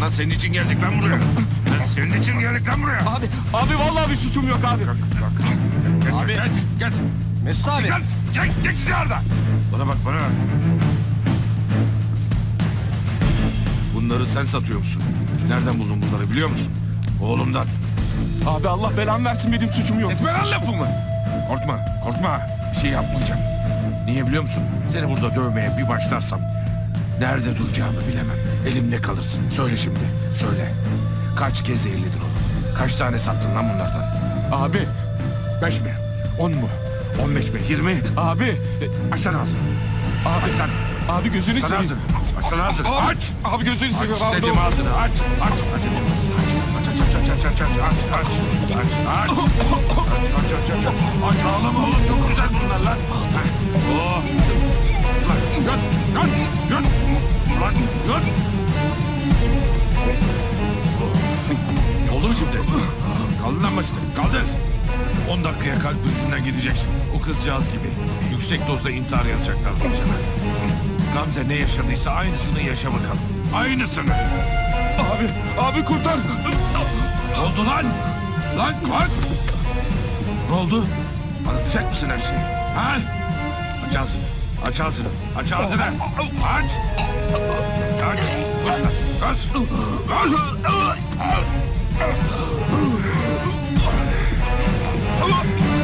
lan senin için geldik lan buraya. Lan senin için geldik lan buraya. Abi, abi vallahi bir suçum yok abi. Kalk kalk. Geç Abi. geç geç. Mesut abi. Gel gel geç dışarıda. Bana bak bana. Bunları sen satıyor musun? Nereden buldun bunları biliyor musun? Oğlumdan. Abi Allah belamı versin benim suçum yok. Esmer al lafımı. Korkma, korkma. Bir şey yapmayacağım. Niye biliyor musun? Seni burada dövmeye bir başlarsam... ...nerede duracağımı bilemem. Elimde kalırsın. Söyle şimdi, söyle. Kaç kez zehirledin onu? Kaç tane sattın lan bunlardan? Abi, Beş mi? On mu? On beş mi? Yirmi? abi, Aç lan ağzını. abi, Aç lan. abi gözünü Aç seveyim. ağzını. Aç lan ağzını. Abi, Aç. Abi gözünü seviyorum Aç dedim ağzını. Aç. Aç. Aç dedim ağzını. Aç. Aç aç aç aç aç aç aç aç aç aç aç aç aç aç aç aç ağlama oğlum çok güzel bunlar lan. Heh. Mu şimdi? Kaldır lan başını. Kaldır. 10 dakikaya kalp krizinden gideceksin. O kızcağız gibi. Yüksek dozda intihar yazacaklar sana. Gamze ne yaşadıysa aynısını yaşa bakalım. Aynısını. Abi, abi kurtar. Ne oldu lan? Lan kalk! Ne oldu? Anlatacak mısın her şeyi? Ha? Aç ağzını. Aç ağzını. Aç ağzını. Aç. Aç. Koş lan. Koş. Koş. Uh,